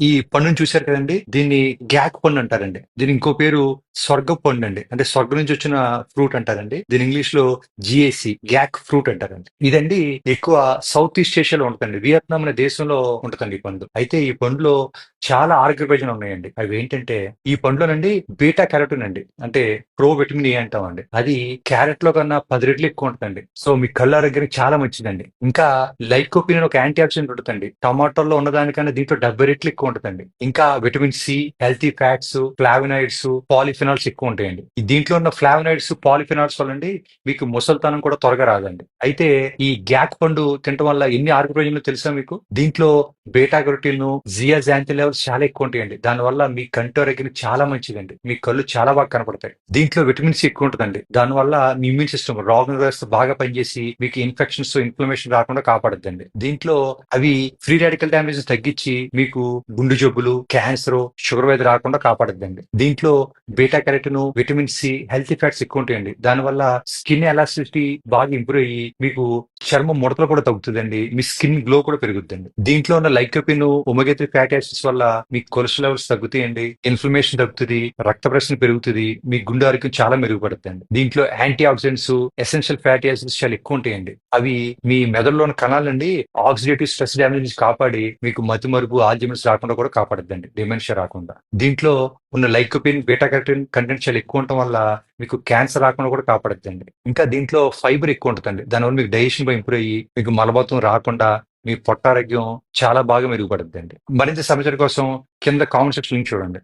ఈ పన్నుని చూశారు కదండి? దీన్ని గ్యాక్ పన్ను అంటారండి. దీని ఇంకో పేరు స్వర్గ పండు అండి అంటే స్వర్గం నుంచి వచ్చిన ఫ్రూట్ అంటారండి. దీని ఇంగ్లీష్లో జిఏసి గ్యాక్ ఫ్రూట్ అంటారండి. ఇదండి ఎక్కువ సౌత్ ఈస్ట్ ఏషియాలో ఉంటుందండి. వియత్నాం అనే దేశంలో ఉంటుందండి ఈ పండు. అయితే ఈ పండులో చాలా ఆరోగ్య ప్రయోజనాలు ఉన్నాయండి. అవి ఏంటంటే ఈ పండులోనండి బీటా క్యారెట్ అండి అంటే ప్రో విటమిన్ ఏ అంటామండి. అది క్యారెట్లో కన్నా పది రెట్లు ఎక్కువ ఉంటుందండి. సో మీ కళ్ళ ఆరోగ్యానికి చాలా మంచిదండి. ఇంకా లైకోపిన్ ఒక యాంటీ ఆక్సిడెంట్ ఉంటుందండి. టమాటోలో ఉన్నదానికన్నా దీంట్లో డెబ్బై రెట్లు ఎక్కువ ఉంటుందండి. ఇంకా vitamin C healthy fats flavonoids polyphenols ఎక్కువ ఉంటాయండి దీంట్లో ఉన్న ఫ్లావనాయిడ్స్ పాలిఫినాల్స్ వల్లండి మీకు ముసల్తనం కూడా త్వరగా రాదండి. అయితే ఈ గ్యాక్ పండు తినడం వల్ల ఎన్ని ఆరోగ్య ప్రయోజనాలు తెలుసా మీకు? దీంట్లో బేటా జియా జాంతి లెవెల్స్ చాలా ఎక్కువ ఉంటాయండి దానివల్ల మీ కంటి ఆరోగ్యం చాలా మంచిదండి. మీ కళ్ళు చాలా బాగా కనపడతాయి. దీంట్లో విటమిన్ సి ఎక్కువ ఉంటుందండి దానివల్ల మీ ఇమ్యూన్ సిస్టమ్ రోగ వ్యవస్థ బాగా పనిచేసి మీకు ఇన్ఫెక్షన్స్ ఇన్ఫ్లమేషన్ రాకుండా కాపాడుద్దండి. దీంట్లో అవి ఫ్రీ రాడికల్ డ్యామేజ్ తగ్గించి మీకు గుండె జబ్బులు క్యాన్సర్ షుగర్ వ్యాధి రాకుండా కాపాడద్దండి. దీంట్లో beta carotene vitamin C healthy fats ఎక్కువ ఉంటాయండి. దానివల్ల స్కిన్ ఎలాస్టిసిటీ బాగా ఇంప్రూవ్ అయ్యి మీకు చర్మం ముడతలు కూడా తగ్గుతుందండి. మీ స్కిన్ గ్లో కూడా పెరుగుతుందండి దీంట్లో ఉన్న లైకోపిన్ ఒమేగా ఫ్యాటీ యాసిడ్స్ వల్ల మీ కొలెస్ట్రాల్ లెవెల్స్ తగ్గుతాయండి. ఇన్ఫ్లమేషన్ తగ్గుతుంది రక్త ప్రశ్న పెరుగుతుంది మీ గుండె ఆరోగ్యం చాలా మెరుగుపడుతుంది దీంట్లో antioxidants essential fatty acids చాలా ఎక్కువ ఉంటాయండి. అవి మీ మెదడులోని కణాలండి ఆక్సిడేటివ్ స్ట్రెస్ డ్యామేజ్ నుంచి కాపాడి మీకు మతిమరుపు ఆల్జిమెంట్స్ రాకుండా కూడా కాపాడద్దండి. డిమెన్షియా రాకుండా. దీంట్లో ఉన్న లైకోపిన్ బీటా కెరటిన్ కంటెంట్ చాలా ఎక్కువ ఉండటం వల్ల మీకు క్యాన్సర్ రాకుండా కూడా కాపాడుద్దండి. ఇంకా దీంట్లో ఫైబర్ ఎక్కువ ఉంటుందండి. దానివల్ల మీకు డైజెషన్ ఇంప్రూవ్ అయ్యి మీకు మలబద్ధం రాకుండా మీ పొట్టారోగ్యం చాలా బాగా మెరుగుపడుద్దండి. మరింత సమాచారం కోసం కింద కామెంట్ సెక్షన్ లింక్ చూడండి.